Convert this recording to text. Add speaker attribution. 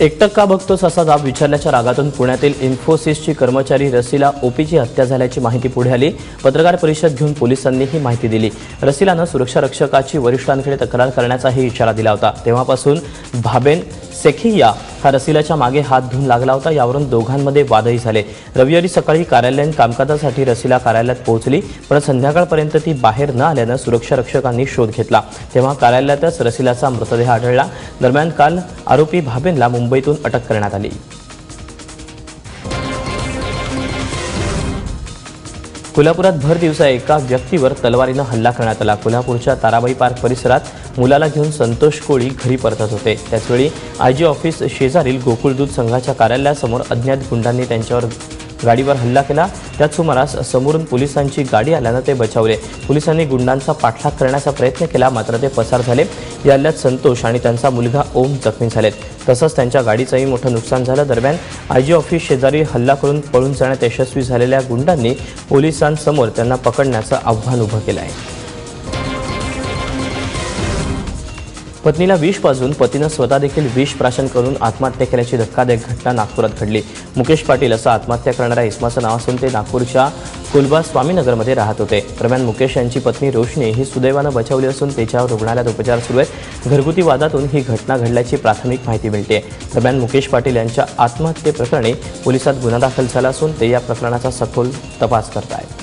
Speaker 1: एकटक का बघतोस असा जाब विचारल्याच्या रागातून पुण्यातील इन्फोसिसची कर्मचारी रसीला ओपीची हत्या झाल्याची माहिती पुढे आली. पत्रकार परिषद घेऊन पोलिसांनी ही माहिती दिली. रसीलानं सुरक्षा रक्षकाची वरिष्ठांकडे तक्रार करण्याचाही इशारा दिला होता. तेव्हापासून भाबेन सेखिया हा रसिलाच्या मागे हात धुवून लागला होता. यावरून दोघांमध्ये वादही झाले. रविवारी सकाळी कार्यालयीन कामकाजासाठी रसिला कार्यालयात पोहोचली. पण संध्याकाळपर्यंत ती बाहेर न आल्यानं सुरक्षा रक्षकांनी शोध घेतला. तेव्हा कार्यालयातच रसिलाचा मृतदेह आढळला. दरम्यान काल आरोपी भाबेनला मुंबईतून अटक करण्यात आली. कोल्हापुरात भर दिवसा एका व्यक्तीवर तलवारीनं हल्ला करण्यात आला. कोल्हापूरच्या ताराबाई पार्क परिसरात मुलाला घेऊन संतोष कोळी घरी परतत होते. त्याचवेळी आयजी ऑफिस शेजारील गोकुळ दूध संघाच्या कार्यालयासमोर अज्ञात गुंडांनी त्यांच्यावर गाडीवर हल्ला केला. त्याच सुमारास समोरून पोलिसांची गाडी आल्यानं ते बचावले. पोलिसांनी गुंडांचा पाठलाग करण्याचा प्रयत्न केला मात्र ते पसार झाले. या हल्ल्यात संतोष आणि त्यांचा मुलगा ओम जखमी झालेत. तसंच त्यांच्या गाडीचंही मोठं नुकसान झालं. दरम्यान आयजी ऑफिस शेजारी हल्ला करून पळून जाण्यात यशस्वी झालेल्या गुंडांनी पोलिसांसमोर त्यांना पकडण्याचं आव्हान उभं केलं आहे. पत्नीला विष पाजून पतीनं स्वतः देखील विष प्राशन करून आत्महत्या केल्याची धक्कादायक घटना नागपुरात घडली. मुकेश पाटील असं आत्महत्या करणाऱ्या इस्माचं नाव असून ते नागपूरच्या कुलबा स्वामीनगरमध्ये राहत होते. दरम्यान मुकेश यांची पत्नी रोशनी ही सुदैवानं बचावली असून त्याच्यावर रुग्णालयात उपचार सुरू आहेत. घरगुती वादातून ही घटना घडल्याची प्राथमिक माहिती मिळते. दरम्यान मुकेश पाटील यांच्या आत्महत्येप्रकरणी पोलिसात गुन्हा दाखल झाला असून ते या प्रकरणाचा सखोल तपास करत आहेत